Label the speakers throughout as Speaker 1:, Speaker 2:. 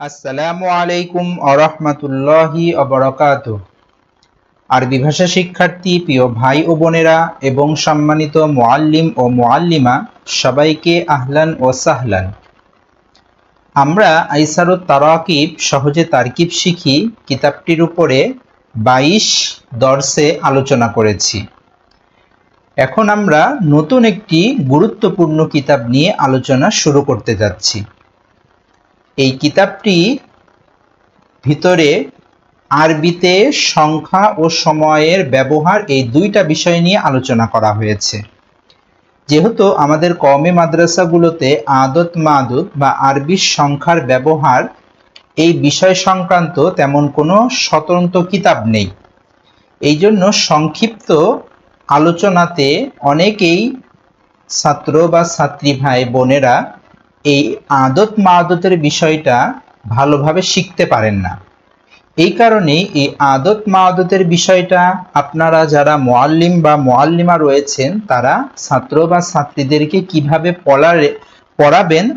Speaker 1: আসসালামু আলাইকুম আরহামতুল্লাহি অবরকাত। আরবি ভাষা শিক্ষার্থী, প্রিয় ভাই ও বোনেরা এবং সম্মানিত মোয়াল্লিম ও মোয়াল্লিমা সবাইকে আহলান ও সাহলান। আমরা আইসারুত তারাকিব সহজে তারকিব শিখি কিতাবটির উপরে বাইশ দর্শে আলোচনা করেছি। এখন আমরা নতুন একটি গুরুত্বপূর্ণ কিতাব নিয়ে আলোচনা শুরু করতে যাচ্ছি। এই কিতাবটি ভিতরে আরবিতে সংখ্যা ও সময়ের ব্যবহার এই দুইটা বিষয় নিয়ে আলোচনা করা হয়েছে। যেহেতু আমাদের কমে মাদ্রাসাগুলোতে আদত মাদুত বা আরবির সংখ্যার ব্যবহার এই বিষয় সংক্রান্ত তেমন কোনো স্বতন্ত্র কিতাব নেই। এই জন্য সংক্ষিপ্ত আলোচনাতে অনেকেই ছাত্র বা ছাত্রী ভাই বোনেরা এই আদত মাদতের বিষয়টা ভালোভাবে শিখতে পারেন না। এই কারণে এই আদত মাদতের বিষয়টা আপনারা যারা মোয়াল্লিম বা মোয়াল্লিমা রয়েছেন, তারা ছাত্র বা ছাত্রীদেরকে কীভাবে পড়ারে পড়াবেন,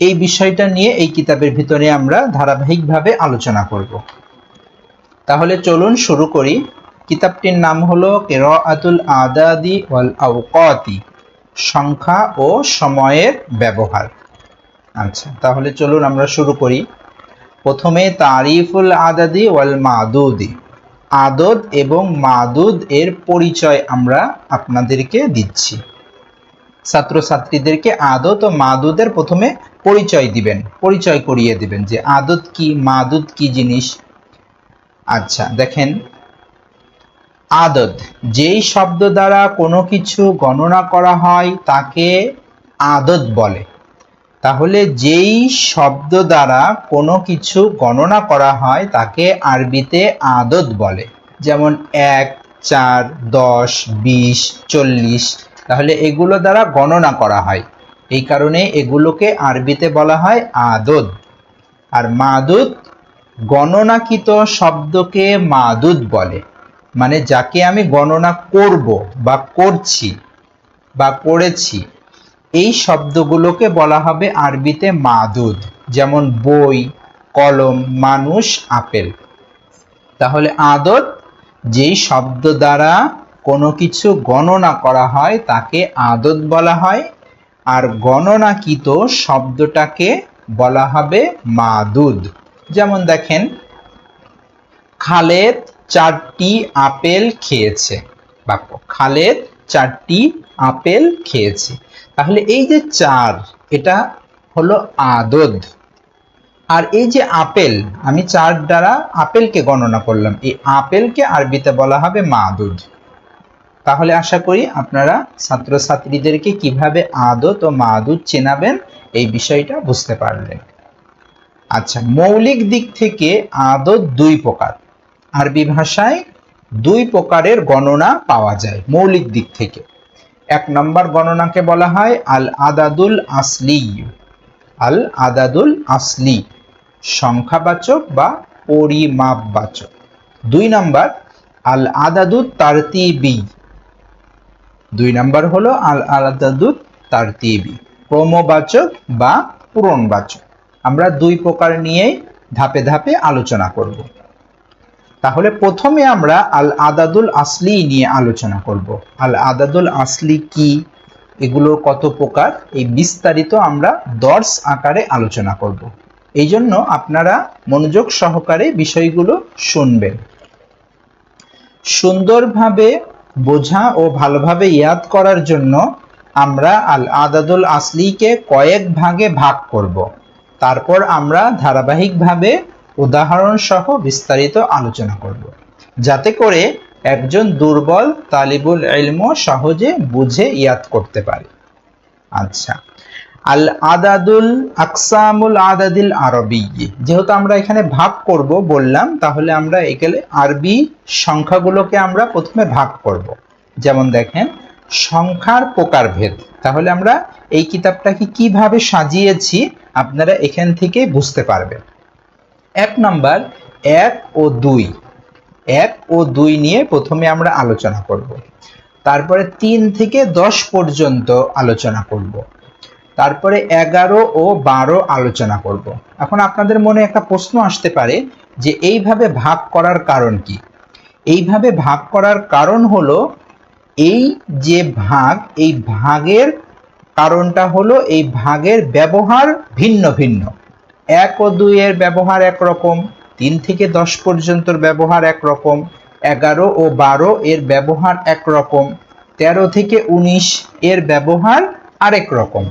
Speaker 1: এই বিষয়টা নিয়ে এই কিতাবের ভিতরে আমরা ধারাবাহিকভাবে আলোচনা করব। তাহলে চলুন শুরু করি। কিতাবটির নাম হলো কেরাআতুল আদাদি ওয়াল আওকাতি, সংখ্যা ও সময়ের ব্যবহার। আচ্ছা তাহলে চলুন আমরা শুরু করি। প্রথমে তারিফুল আদাদি ওয়াল মাদুদি। আদদ এবং মাদুদ এর পরিচয় আমরা আপনাদেরকে দিচ্ছি। ছাত্রছাত্রীদেরকে আদত ও মাদুদের প্রথমে পরিচয় দিবেন, পরিচয় করিয়ে দিবেন যে আদত কি, মাদুদ কি জিনিস। আচ্ছা দেখেন। আদত যেই শব্দ দ্বারা কোনো কিছু গণনা করা হয় তাকে আদত বলে। তাহলে যেই শব্দ দ্বারা কোনো কিছু গণনা করা হয়, তাকে আরবিতে আদত বলে। যেমন এক, চার, দশ, বিশ, চল্লিশ, তাহলে এগুলো দ্বারা গণনা করা হয়। এই কারণে এগুলোকে আরবিতে বলা হয় আদত। আর মাদুদ গণনাকৃত শব্দকে মাদুদ বলে। মানে যাকে আমি গণনা করব বা করছি বা করেছি এই শব্দগুলোকে বলা হবে আরবিতে মাদুদ, যেমন বই, কলম, মানুষ, আপেল। তাহলে আদত, যেই শব্দ দ্বারা কোনো কিছু গণনা করা হয়, তাকে আদত বলা হয়, আর গণনাকৃত শব্দটাকে বলা হবে মাদুদ। যেমন দেখেন, খালেদ চারটি আপেল খেয়েছে। বাক্য, খালেদ চারটি আপেল খেয়েছে। তাহলে এই যে চার, এটা হলো আদদ। আর এই যে আপেল, আমি চার দ্বারা আপেলকে গণনা করলাম। এই আপেলকে আরবিতে বলা হবে মাদুদ। তাহলে আশা করি আপনারা ছাত্রছাত্রীদেরকে কীভাবে আদত ও মাদুদ চেনাবেন এই বিষয়টা বুঝতে পারলেন। আচ্ছা মৌলিক দিক থেকে আদত দুই প্রকার। আরবি ভাষায় দুই প্রকারের গণনা পাওয়া যায় মৌলিক দিক থেকে। এক নম্বর গণনাকে বলা হয় আল আদাদুল আসলি। আল আদাদুল আসলি। সংখ্যাবাচক বা পরিমাপবাচক। দুই নম্বর আল আদাদুত তারতিবি। দুই নম্বর হলো আল আদাদুত তারতিবি। ক্রমবাচক বা পূরণবাচক। আমরা দুই প্রকার নিয়েই ধাপে ধাপে আলোচনা করব। তাহলে প্রথমে আমরা আল আদাদুল আসলি নিয়ে আলোচনা করব। আল আদাদুল আসলি কি? এগুলো কত প্রকার? এই বিস্তারিত আমরা দর্শ আকারে আলোচনা করব। এই জন্য আপনারা মনোযোগ সহকারে বিষয়গুলো শুনবেন। সুন্দরভাবে বোঝা ও ভালোভাবে ইয়াদ করার জন্য আমরা আল আদাদুল আসলিকে কয়েক ভাগে ভাগ করব। তারপর আমরা ধারাবাহিকভাবে উদাহরণ সহ বিস্তারিত আলোচনা করব। যাতে করে একজন দুর্বল তালিবুল ইলম সহজে বুঝে ইয়াদ করতে পারে। আচ্ছা আল আদাদুল আকসামুল আদাদিল আরবি। যেহেতু আমরা এখানে ভাগ করব বললাম, তাহলে আমরা এখানে আরবি সংখ্যাগুলোকে আমরা প্রথমে ভাগ করব। যেমন দেখেন, সংখ্যার প্রকারভেদ। তাহলে আমরা এই কিতাবটাকে কীভাবে সাজিয়েছি আপনারা এখান থেকে বুঝতে পারবেন। এক নাম্বার, এক ও দুই। এক ও দুই নিয়ে প্রথমে আমরা আলোচনা করব। তারপরে তিন থেকে দশ পর্যন্ত আলোচনা করব। তারপরে এগারো ও বারো আলোচনা করব। এখন আপনাদের মনে একটা প্রশ্ন আসতে পারে যে এইভাবে ভাগ করার কারণ কি? এইভাবে ভাগ করার কারণ হলো এই যে ভাগ, এই ভাগের কারণটা হলো এই ভাগের ব্যবহার ভিন্ন ভিন্ন। এক ও দুইয়ের ব্যবহার একরকম, তিন থেকে দশ পর্যন্তর ব্যবহার একরকম, এগারো ও বারো এর ব্যবহার একরকম, তেরো থেকে উনিশ এর ব্যবহার আরেক রকম।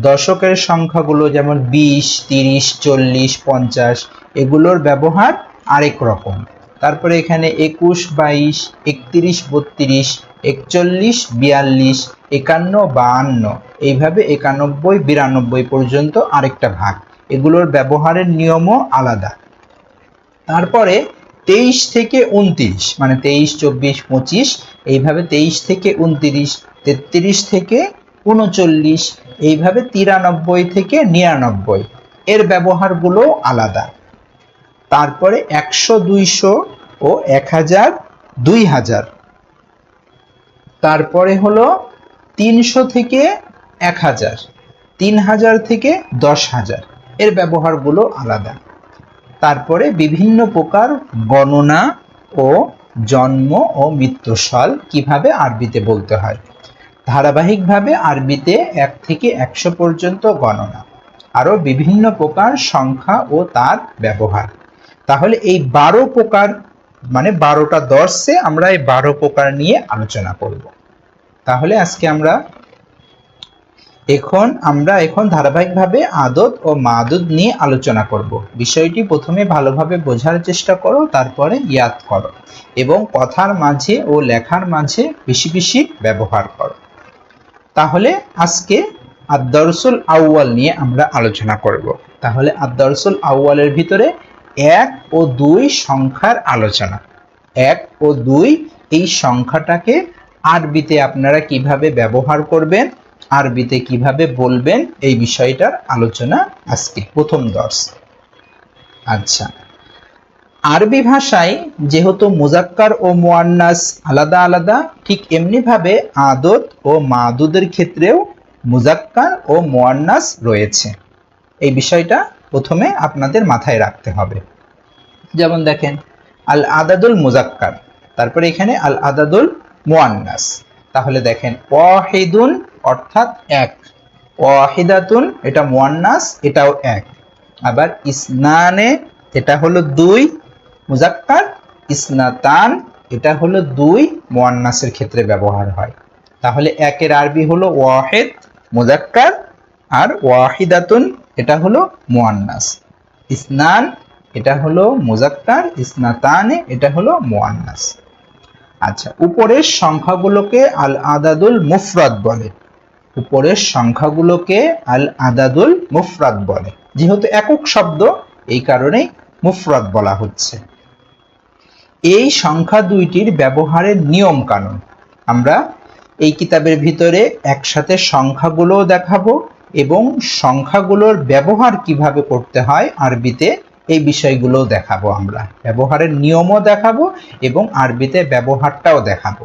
Speaker 1: দশকের সংখ্যাগুলো যেমন বিশ, তিরিশ, চল্লিশ, পঞ্চাশ, এগুলোর ব্যবহার আরেক রকম। তারপরে এখানে একুশ, বাইশ, একত্রিশ, বত্রিশ, একচল্লিশ, বিয়াল্লিশ, একান্ন, বাহান্ন, এইভাবে একানব্বই, বিরানব্বই পর্যন্ত আরেকটা ভাগ। এগুলোর ব্যবহারের নিয়মও আলাদা। তারপরে তেইশ থেকে উনত্রিশ মানে তেইশ, চব্বিশ, পঁচিশ, এইভাবে তেইশ থেকে উনত্রিশ তেত্রিশ থেকে উনচল্লিশ এইভাবে তিরানব্বই থেকে নিরানব্বই। এর ব্যবহারগুলো আলাদা। তারপরে একশো, দুইশো ও এক হাজার, দুই হাজার। তারপরে হলো তিনশো থেকে এক হাজার, তিন হাজার থেকে দশ হাজার। এর ব্যবহারগুলো আলাদা। তারপরে বিভিন্ন প্রকার গণনা ও জন্ম ও মৃত্যুসাল কীভাবে আরবিতে বলতে হয়। ধারাবাহিকভাবে আরবিতে এক থেকে একশো পর্যন্ত গণনা। আরও বিভিন্ন প্রকার সংখ্যা ও তার ব্যবহার। তাহলে এই বারো প্রকার মানে বারোটা দর্শে আমরা এই বারো প্রকার নিয়ে আলোচনা করব। তাহলে আজকে আমরা এখন আমরা এখন ধারাবাহিকভাবে আদত ও মাদুদ নিয়ে আলোচনা করব। বিষয়টি প্রথমে ভালোভাবে বোঝার চেষ্টা করো, তারপরে ইয়াদ করো এবং কথার মাঝে ও লেখার মাঝে বেশি বেশি ব্যবহার করো। তাহলে আজকে আদর্সুল আউয়াল নিয়ে আমরা আলোচনা করব। তাহলে আদর্সুল আউয়ালের ভিতরে এক ও দুই সংখ্যার আলোচনা। এক ও দুই এই সংখ্যাটাকে আরবিতে আপনারা কীভাবে ব্যবহার করবেন আরবিতে কীভাবে বলবেন এই বিষয়টার আলোচনা আজকে, প্রথম দর্শ। আচ্ছা। আরবি ভাষায় যেহেতু মুজাক্কার ও মোয়ান্নাস আলাদা আলাদা, ঠিক এমনিভাবে আদত ও মাদুদের ক্ষেত্রেও মুজাক্কার ও মোয়ান্নাস রয়েছে। এই বিষয়টা প্রথমে আপনাদের মাথায় রাখতে হবে। যেমন দেখেন আল আদাদুল মুজাক্কার, তারপরে এখানে আল আদাদুল মোয়ান্নাস। তাহলে দেখেন, ওয়াহিদুন অর্থাৎ এক। ওয়াহিদাতুন, এটা মোয়ান্নাস, এটাও এক। আবার ইসনানে, এটা হলো দুই মুজাক্কার ইসনাতান, এটা হলো দুই, মোয়ান্নাসের ক্ষেত্রে ব্যবহার হয়। তাহলে একের আরবি হলো ওয়াহেদ মুজাক্কার আর ওয়াহিদাতুন, এটা হলো মোয়ান্নাস। ইসনান, এটা হলো মুজাক্কার ইসনাতানে, এটা হলো মোয়ান্নাস। আচ্ছা উপরের সংখ্যাগুলোকে আল আদাদুল মুফরাদ বলে। উপরের সংখ্যাগুলোকে আল আদাদুল মুফরাদ বলে। যেহেতু একক শব্দ, এই কারণেই মুফরাদ বলা হচ্ছে। এই সংখ্যা দুইটির ব্যবহারের নিয়ম কানুন আমরা এই কিতাবের ভিতরে একসাথে সংখ্যাগুলোও দেখাবো এবং সংখ্যাগুলোর ব্যবহার কীভাবে করতে হয় আরবিতে এই বিষয়গুলো দেখাবো আমরা। ব্যবহারের নিয়মও দেখাবো এবং আরবিতে ব্যবহারটাও দেখাবো।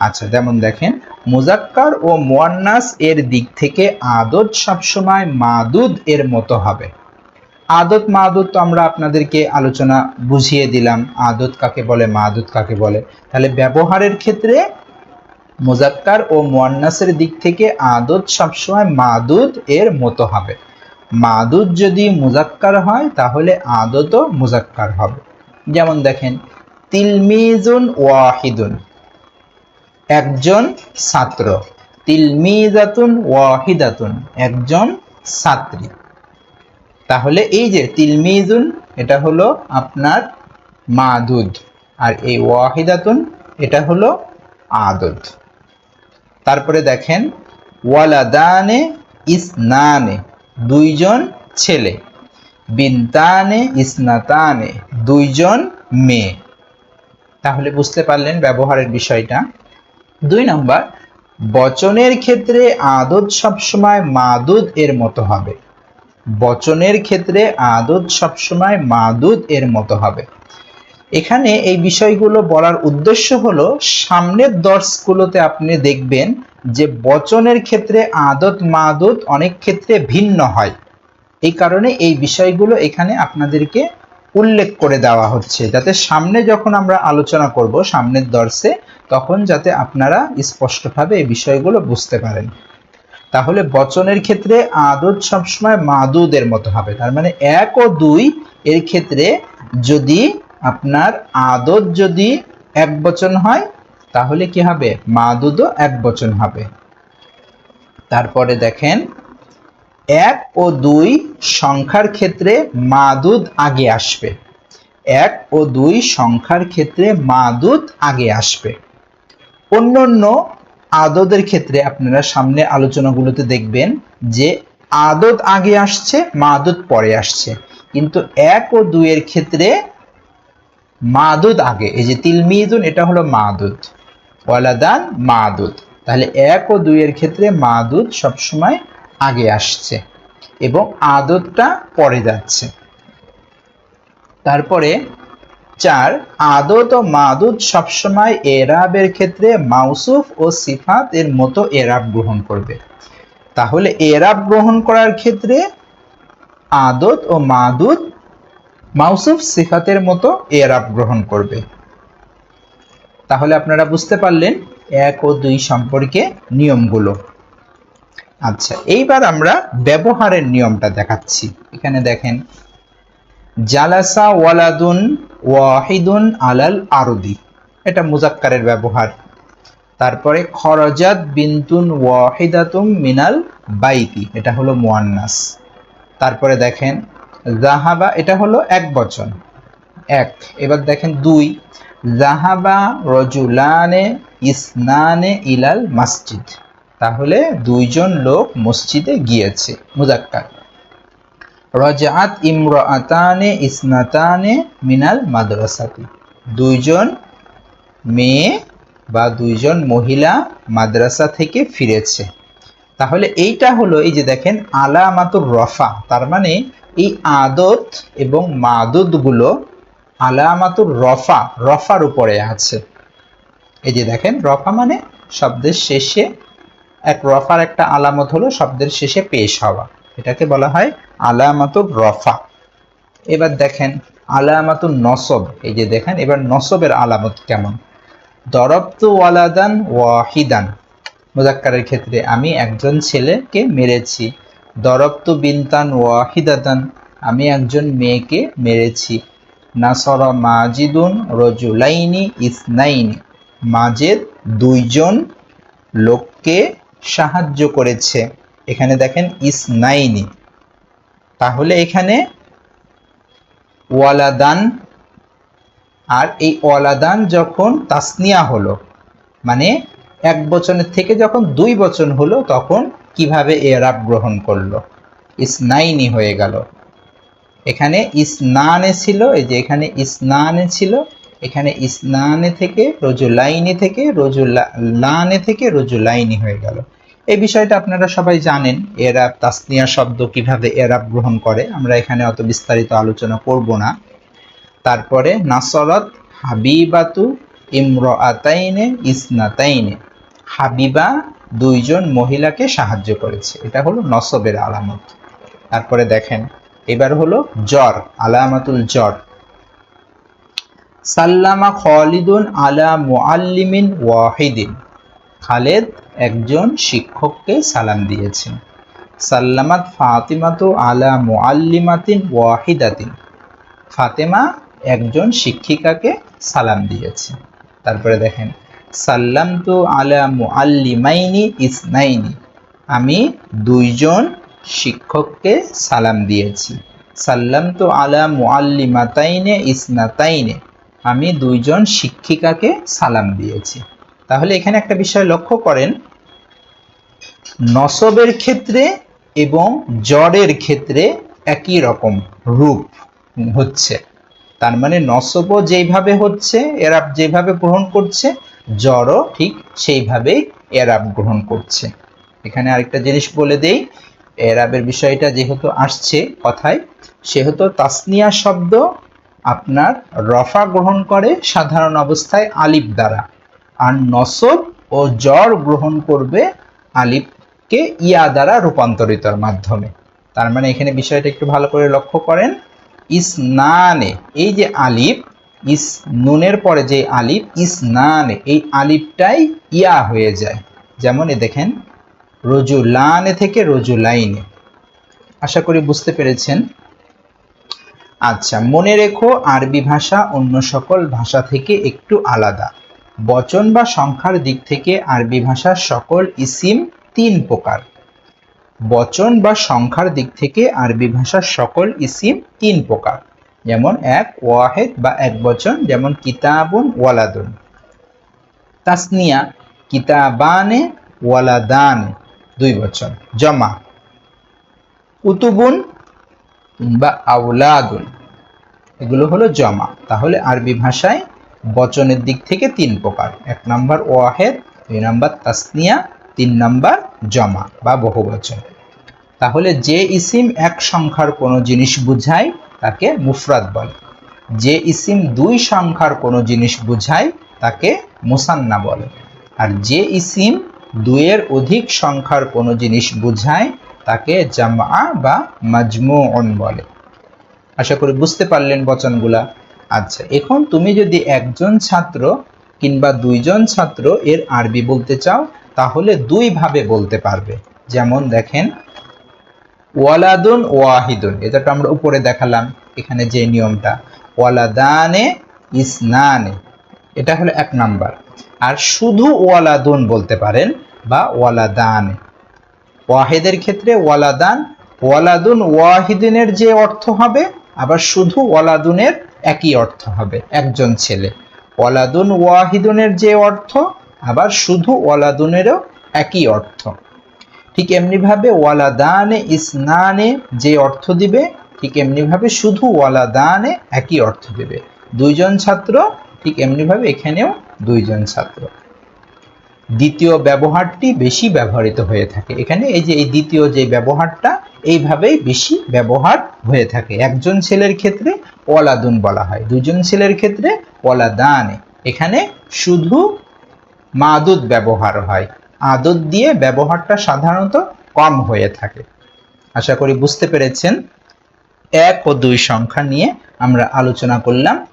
Speaker 1: আচ্ছা যেমন দেখেন, মুজাক্কার ও মোয়ান্নাস এর দিক থেকে আদত সবসময় মাদুদ এর মতো হবে। আদত মাদুদ তো আমরা আপনাদেরকে আলোচনা বুঝিয়ে দিলাম। আদত কাকে বলে, মাদুদ কাকে বলে? তাহলে ব্যবহারের ক্ষেত্রে মুজাক্কার ও মোয়ান্নাসের দিক থেকে আদত সবসময় মাদুদ এর মতো হবে। মাদুদ যদি মুজাক্কার হয়, তাহলে আদতও মুজাক্কার হবে। যেমন দেখেন, তিলমিজুন ওয়াহিদুন, একজন ছাত্র। তিলমিজাতুন ওয়াহিদাতুন, একজন ছাত্রী। তাহলে এই যে তিলমিজুন, এটা হলো আপনার মাদুদ, আর এই ওয়াহিদাতুন, এটা হলো আদত। তারপরে দেখেন, ওয়ালাদানে ইসনানে দুইজন ছেলে। বিনতানে ইসনাতানে দুইজন মেয়ে। তাহলে বুঝতে পারলেন ব্যবহারের বিষয়টা। দুই নম্বর, বচনের ক্ষেত্রে আদত সবসময় মাদুদ এর মতো হবে। বচনের ক্ষেত্রে আদত সবসময় মাদুদ এর মতো হবে। এখানে এই বিষয়গুলো বলার উদ্দেশ্য হলো, সামনের দর্শগুলোতে আপনি দেখবেন যে বচনের ক্ষেত্রে আদত মাদত অনেক ক্ষেত্রে ভিন্ন হয়। এই কারণে এই বিষয়গুলো এখানে আপনাদেরকে উল্লেখ করে দেওয়া হচ্ছে। যাতে সামনে যখন আমরা আলোচনা করব, সামনের দর্শে, তখন যাতে আপনারা স্পষ্টভাবে এই বিষয়গুলো বুঝতে পারেন। তাহলে বচনের ক্ষেত্রে আদত সবসময় মাদুদের মতো হবে। তার মানে এক ও দুই এর ক্ষেত্রে যদি আপনার আদত যদি এক বচন হয় তাহলে কি হবে? মা মাদুদও এক বচন হবে। তারপরে দেখেন, এক ও দুই সংখ্যার ক্ষেত্রে মাদুদ আগে আসবে। এক ও দুই সংখ্যার ক্ষেত্রে মা মাদুদ আগে আসবে। অন্যান্য আদতের ক্ষেত্রে আপনারা সামনে আলোচনাগুলোতে দেখবেন যে আদত আগে আসছে মাদুদ পরে আসছে। কিন্তু এক ও দুইয়ের ক্ষেত্রে মা মাদুদ আগে। এই যে তিলমিদুন, এটা হলো মা মাদুদ ওয়ালাদান মাদুদ। তাহলে এক ও দুইয়ের ক্ষেত্রে মাদুদ সবসময় আগে আসছে এবং আদতটা পরে যাচ্ছে। তারপরে চার আদত ও মাদুদ সবসময় এরাবের ক্ষেত্রে মাউসুফ ও সিফাত এর মতো এরাব গ্রহণ করবে। তাহলে এরাব গ্রহণ করার ক্ষেত্রে আদত ও মাদুদ মাউসুফ সিফাতের মতো এরাব গ্রহণ করবে। তাহলে আপনারা বুঝতে পারলেন এক ও দুই সম্পর্কে নিয়মগুলো। আচ্ছা এইবার আমরা ব্যবহারের নিয়মটা দেখাচ্ছি। এখানে দেখেন, জালাসা ওয়ালাদুন ওয়াহিদুন আলাল আরদি। এটা মুজাক্কারের ব্যবহার। তারপরে, খরজাত বিন্তুন ওয়াহিদাতুম মিনাল বাইতি, এটা হলো মুয়ান্নাস। তারপরে দেখেন জাহাবা এটা হলো এক বচন। এক, এবার দেখেন দুই। জাহাবা রজুলানে ইসনানে ইলাল মসজিদ। তাহলে দুইজন লোক মসজিদে গিয়েছে, মুজাক্কার। রজাত ইমরাতানে ইসনাতানে মিনাল মাদ্রাসাতি। দুইজন মেয়ে বা দুইজন মহিলা মাদ্রাসা থেকে ফিরেছে। তাহলে এইটা হলো এই যে দেখেন, আলামাতুর রফা, তার মানে এই আদত এবং মাদুদগুলো আলামাতুর রফা, রফার উপরে আছে। এই যে দেখেন, রফা মানে শব্দের শেষে, এক রফার একটা আলামত হলো শব্দের শেষে পেশ হওয়া। এটাকে বলা হয় আলামাতুর রফা। এবার দেখেন, আলামাতুর নসব। এই যে দেখেন, এবার নসবের আলামত কেমন? দরবতু ওয়ালাদান ওয়াহিদান। মুজাক্কারের ক্ষেত্রে আমি একজন ছেলেকে মেরেছি। দরবতু বিনতান ওয়াহিদাতান। আমি একজন মেয়েকে মেরেছি। নাসর মাজিদুন রজুলাইনি ইসনাইনি। মাজেদ দুইজন লোককে সাহায্য করেছে। এখানে দেখেন ইসনাইনি। তাহলে এখানে ওয়ালাদান, আর এই ওয়ালাদান যখন তাসনিয়া হলো মানে এক বচনের থেকে যখন দুই বচন হলো, তখন কীভাবে এরাব গ্রহণ করল? ইসনাইনি হয়ে গেল। এখানে ইসনানে ছিল, এই যে এখানে ইসনানে ছিল, এখানে ইসনানে থেকে রজুলাইনি থেকে রজুলানে থেকে রজুলাইনি হয়ে গেল। এই বিষয়টা আপনারা সবাই জানেন, এরাব, তাসনিয়া শব্দ কীভাবে এরাব গ্রহণ করে, আমরা এখানে অত বিস্তারিত আলোচনা করব না। তারপরে, নাসরত হাবিবাতু ইমরাতাইনে ইসনাতাইনে, হাবিবা দুইজন মহিলাকে সাহায্য করেছে। এটা হলো নসবের আলামত। তারপরে দেখেন এবার হলো জ্বর, আলামাতুল জ্বর। সাল্লামা খালিদুন আলা মুআল্লিমিন ওয়াহিদিন। খালেদ একজন শিক্ষককে সালাম দিয়েছেন। সাল্লামাত ফাতিমাতু আলা মুআল্লিমাতিন ওয়াহিদাতিন। ফাতেমা একজন শিক্ষিকাকে সালাম দিয়েছে। তারপরে দেখেন সাল্লাম তো আলা মুআল্লিমাইনি ইসনাইনি। আমি দুইজন শিক্ষককে সালাম দিয়েছি। সাল্লাম তো আলা মুআল্লিমাতাইনে ইসনাতাইনে। আমি দুইজন শিক্ষিকাকে সালাম দিয়েছি। তাহলে এখানে একটা বিষয় লক্ষ্য করেন। নসবের ক্ষেত্রে এবং জড়ের ক্ষেত্রে একই রকম রূপ হচ্ছে। তার মানে নসবও যেইভাবে হচ্ছে, এরাব যেভাবে গ্রহণ করছে জড়ও ঠিক সেইভাবেই এরাব গ্রহণ করছে। এখানে আরেকটা জিনিস বলে দেই এরাবের বিষয়টা যেহেতু আসছে কথায়, সেহেতু তাসনিয়া শব্দ আপনার রফা গ্রহণ করে সাধারণ অবস্থায় আলিফ দ্বারা। আর নসব ও জ্বর গ্রহণ করবে আলিফকে ইয়া দ্বারা রূপান্তরিতর মাধ্যমে। তার মানে এখানে বিষয়টা একটু ভালো করে লক্ষ্য করেন। ইসনানে এই যে আলিফ, ইস নুনের পরে যে আলিফ ইসনানে এই আলিফটাই ইয়া হয়ে যায়। যেমন এ দেখেন রজুলানে থেকে রজুলাইনে আশা করি বুঝতে পেরেছেন। আচ্ছা মনে রেখো আরবি ভাষা অন্য সকল ভাষা থেকে একটু আলাদা। বচন বা সংখ্যার দিক থেকে আরবি ভাষার সকল ইসিম তিন প্রকার। বচন বা সংখ্যার দিক থেকে আরবি ভাষার সকল ইসিম তিন প্রকার। যেমন এক, ওয়াহেদ বা এক বচন, যেমন কিতাবুন ওয়ালাদুন। তাসনিয়া, কিতাবানে ওয়ালাদানে। দুই বচন। জমা। উতুবুন বা আউলাদুন। এগুলো হলো জমা। তাহলে আরবি ভাষায় বচনের দিক থেকে তিন প্রকার। এক নাম্বার ওয়াহেদ, দুই নাম্বার তাসনিয়া, তিন নাম্বার জমা বা বহুবচন তাহলে যে ইসিম এক সংখ্যার কোনো জিনিস বুঝায়, তাকে মুফরাদ বলে। যে ইসিম দুই সংখ্যার কোনো জিনিস বুঝায়, তাকে মুসান্না বলে। আর যে ইসিম দুইয়ের অধিক সংখ্যার কোনো জিনিস বুঝায়, তাকে জামা বা মাজমুন বলে। আশা করি বুঝতে পারলেন বচনগুলা। আচ্ছা এখন তুমি যদি একজন ছাত্র কিংবা দুইজন ছাত্র এর আরবি বলতে চাও, তাহলে দুই ভাবে বলতে পারবে। যেমন দেখেন, ওয়ালাদুন ওয়াহিদুন এটা তো আমরা উপরে দেখালাম, এখানে যে নিয়মটা। ওয়ালাদানে, ইসনানে, এটা হলো এক নাম্বার। আর শুধু ওয়ালাদুন বলতে পারেন বা ওয়ালাদানে। ওয়াহিদের ক্ষেত্রে ওয়ালাদান, ওয়ালাদুন ওয়াহিদিনের যে অর্থ হবে, আবার শুধু ওয়ালাদুনের একই অর্থ হবে, একজন ছেলে। ওয়ালাদুন ওয়াহিদুনের যে অর্থ, আবার শুধু ওয়ালাদুনেরও একই অর্থ। ঠিক এমনিভাবে ওয়ালাদানে ইসনানে যে অর্থ দিবে, ঠিক এমনিভাবে শুধু ওয়ালাদানে একই অর্থ দেবে। দুইজন ছাত্র ঠিক এমনিভাবে এখানেও দুইজন ছাত্র। দ্বিতীয় ব্যবহারটি বেশি ব্যবহৃত হয়ে থাকে। এখানে এই যে, এই দ্বিতীয় যে ব্যবহারটা, এইভাবেই বেশি ব্যবহার হয়ে থাকে। একজন ছেলের ক্ষেত্রে ওয়ালাদুন বলা হয় দুজন ছেলের ক্ষেত্রে ওয়ালাদানে এখানে শুধু মাদুদ ব্যবহার হয়। আদত দিয়ে ব্যবহারটা সাধারণত কম হয়ে থাকে। আশা করি বুঝতে পেরেছেন। এক ও দুই সংখ্যা নিয়ে আমরা আলোচনা করলাম।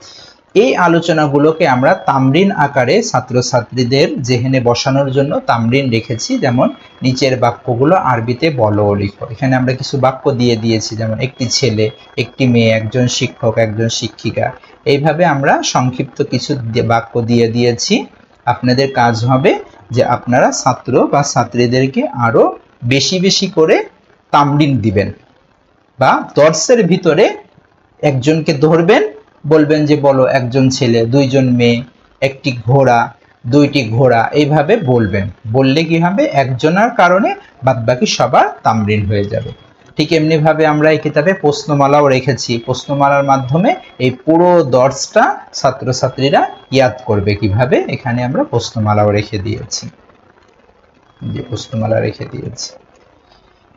Speaker 1: এই আলোচনাগুলোকে আমরা তামরিন আকারে ছাত্রছাত্রীদের জেহেনে বসানোর জন্য তামরিন রেখেছি। যেমন নিচের বাক্যগুলো আরবিতে বলো লিখো। এখানে আমরা কিছু বাক্য দিয়ে দিয়েছি, যেমন একটি ছেলে, একটি মেয়ে, একজন শিক্ষক, একজন শিক্ষিকা। এইভাবে আমরা সংক্ষিপ্ত কিছু বাক্য দিয়ে দিয়েছি। আপনাদের কাজ হবে যে আপনারা ছাত্র বা ছাত্রীদেরকে আরও বেশি বেশি করে তামরিন দিবেন বা দর্শের ভিতরে একজনকে ধরবেন বলবেন যে, বলো, একজন ছেলে, দুইজন মেয়ে, একটি ঘোড়া, দুইটি ঘোড়া, এইভাবে বলবেন। বললে কি হবে? একজনের কারণে বাদবাকি সবার তামরিন হয়ে যাবে। ঠিক এমনি ভাবে আমরা এই কিতাবে প্রশ্নমালাও রেখেছি। প্রশ্নমালার মাধ্যমে এই পুরো দর্শটা ছাত্রছাত্রীরা ইয়াদ করবে কীভাবে? এখানে আমরা প্রশ্নমালাও রেখে দিয়েছি। যে প্রশ্নমালা রেখে দিয়েছি।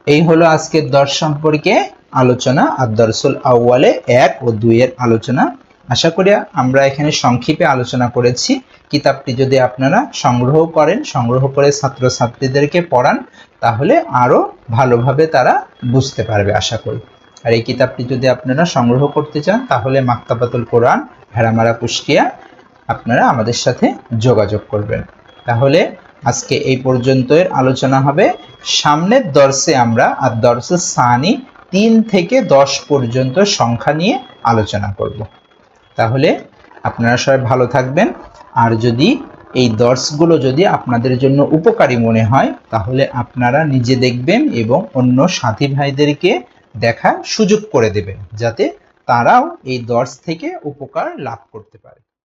Speaker 1: এই হলো আজকের দর্শ সম্পর্কে আলোচনা আর দর্শল আউয়ালে এক ও দুইয়ের আলোচনা। আশা করি আমরা এখানে সংক্ষেপে আলোচনা করেছি। কিতাবটি যদি আপনারা সংগ্রহ করেন, সংগ্রহ করে ছাত্রছাত্রীদেরকে পড়ান, তাহলে আরও ভালোভাবে তারা বুঝতে পারবে আশা করি। আর এই কিতাবটি যদি আপনারা সংগ্রহ করতে চান, তাহলে মাক্তাবাতুল কোরআন ভেড়ামারা কুষ্টিয়া আপনারা আমাদের সাথে যোগাযোগ করবেন। তাহলে আজকে এই পর্যন্তই আলোচনা হবে। সামনের দর্শে আমরা আর দর্শে সানি তিন থেকে দশ পর্যন্ত সংখ্যা নিয়ে আলোচনা করব। তাহলে আপনারা সবাই ভালো থাকবেন। আর যদি এই দর্শগুলো যদি আপনাদের জন্য উপকারী মনে হয়, তাহলে আপনারা নিজে দেখবেন এবং অন্য সাথী ভাইদেরকে দেখার সুযোগ করে দেবেন, যাতে তারাও এই দর্শ থেকে উপকার লাভ করতে পারে।